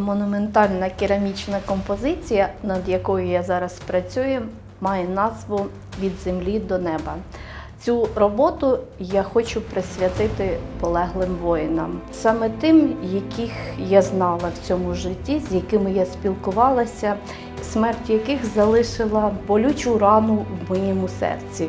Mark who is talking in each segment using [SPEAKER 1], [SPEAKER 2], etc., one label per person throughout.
[SPEAKER 1] Монументальна керамічна композиція, над якою я зараз працюю, має назву Від землі до неба. Цю роботу я хочу присвятити полеглим воїнам, саме тим, яких я знала в цьому житті, з якими я спілкувалася, смерть яких залишила болючу рану в моєму серці.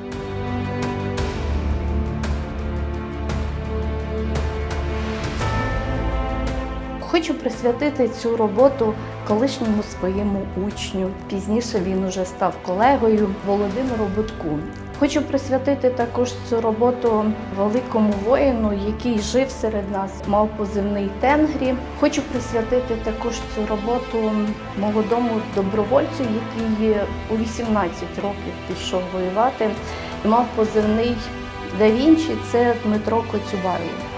[SPEAKER 1] Хочу присвятити цю роботу колишньому своєму учню. Пізніше він уже став колегою Володимиру Будку. Хочу присвятити також цю роботу великому воїну, який жив серед нас, мав позивний Тенгрі. Хочу присвятити також цю роботу молодому добровольцю, який у 18 років пішов воювати і мав позивний Да Вінчі. Це Дмитро Коцюбайло.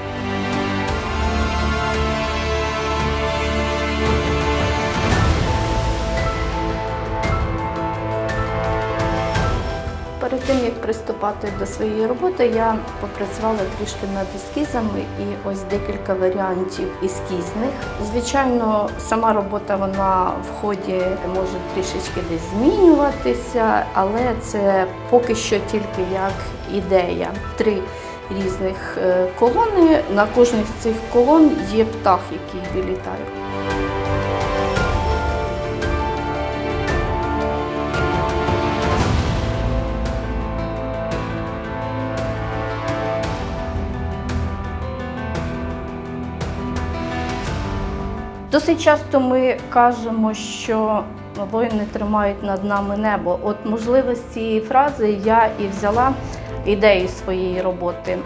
[SPEAKER 1] Перед тим як приступати до своєї роботи, я попрацювала трішки над ескізами і ось декілька варіантів ескізних. Звичайно, сама робота вона в ході може трішечки десь змінюватися, але це поки що тільки як ідея. Три різних е, колони. На кожних цих колон є птах, який вилітає. Досить часто ми кажемо, що воїни тримають над нами небо. От можливо, з цієї фрази я і взяла ідею своєї роботи.